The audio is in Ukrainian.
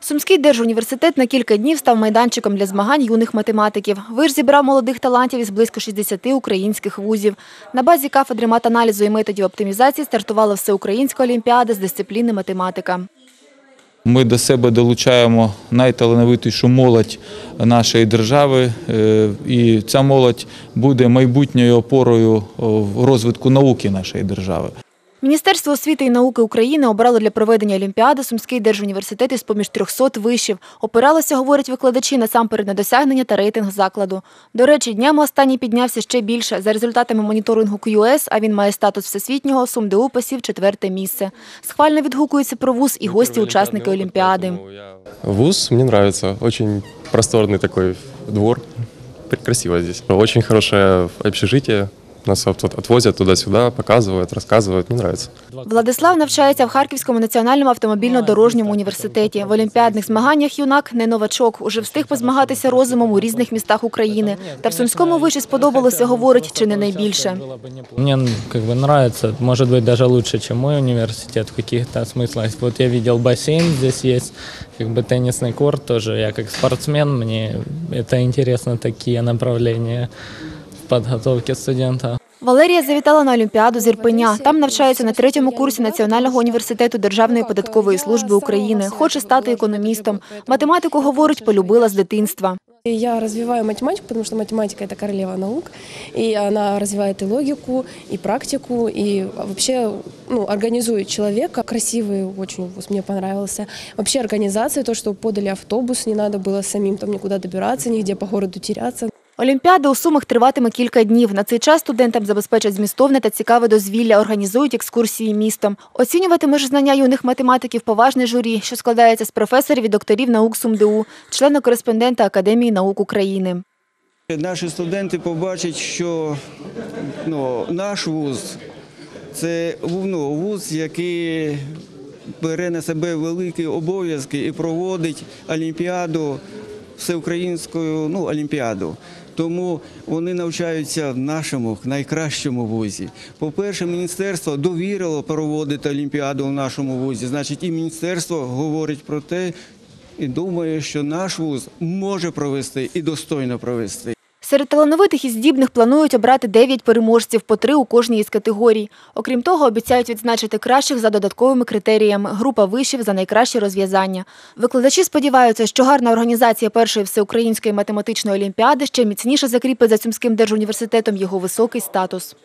Сумський держуніверситет на кілька днів став майданчиком для змагань юних математиків. Виш зібрав молодих талантів із близько 60 українських вузів. На базі кафедри матаналізу і методів оптимізації стартувала всеукраїнська олімпіада з дисципліни математика. Ми до себе долучаємо найталановитішу молодь нашої держави, е, і ця молодь буде майбутньою опорою в розвитку науки нашої держави. Міністерство освіти і науки України обрало для проведення олімпіади Сумський держуніверситет із поміж 300 вишів. Опиралося, говорять викладачі, насамперед на досягнення та рейтинг закладу. До речі, днями останній піднявся ще більше. За результатами моніторингу QS, а він має статус всесвітнього, СумДУ посів четверте місце. Схвально відгукуються про вуз і гості-учасники олімпіади. Вуз мне нравится. Очень просторный такой двор. Красиво здесь. Очень хорошее общежитие. Нас от- от- отвозят туда-сюда, показывают, рассказывают. Мне нравится. Владислав навчається в Харківському національному автомобільно-дорожньому університеті. В олімпіадних змаганнях юнак не новачок. Уже встиг позмагатися розумом у різних містах України. Та в Сумському виші сподобалося, говорить, чи не найбільше. Мне м, как бы нравится, может быть даже лучше, чем мой университет в каких-то смыслах. Вот я видел бассейн здесь есть, как бы теннисный корт тоже. Я как спортсмен, мне это интересно такие направления в подготовке студента. Валерія завітала на Олімпіаду з Ірпеня. Там навчається на третьому курсі Національного університету Державної податкової служби України. Хоче стати економістом. Математику, говорить, полюбила з дитинства. И Я развиваю математику, потому что математика – это королева наук, и она развивает и логику, и практику, и вообще ну, организует человека. Красивый очень вуз, мне понравился. Вообще организация, то, что подали автобус, не надо было самим там никуда добираться, нигде по городу теряться. Олімпіада у Сумах триватиме кілька днів. На цей час студентам забезпечать змістовне та цікаве дозвілля, організують екскурсії містом. Оцінюватиме ж знання юних математиків поважне журі, що складається з професорів і докторів наук СумДУ, члена-кореспондента Академії наук України. Наші студенти побачать, що ну, наш вуз це ну, вуз, який бере на себе великі обов'язки і проводить олімпіаду, всеукраїнську ну, олімпіаду. Тому вони навчаються в нашому найкращому вузі. По-перше, міністерство довірило проводити олімпіаду в нашому вузі. Значить, і міністерство говорить про те і думає, що наш вуз може провести і достойно провести. Серед талановитих і здібних планують обрати 9 переможців, по три у кожній із категорій. Окрім того, обіцяють відзначити кращих за додатковими критеріями, група вишів за найкращі розв'язання. Викладачі сподіваються, що гарна організація першої всеукраїнської математичної олімпіади ще міцніше закріпить за Сумським держуніверситетом його високий статус.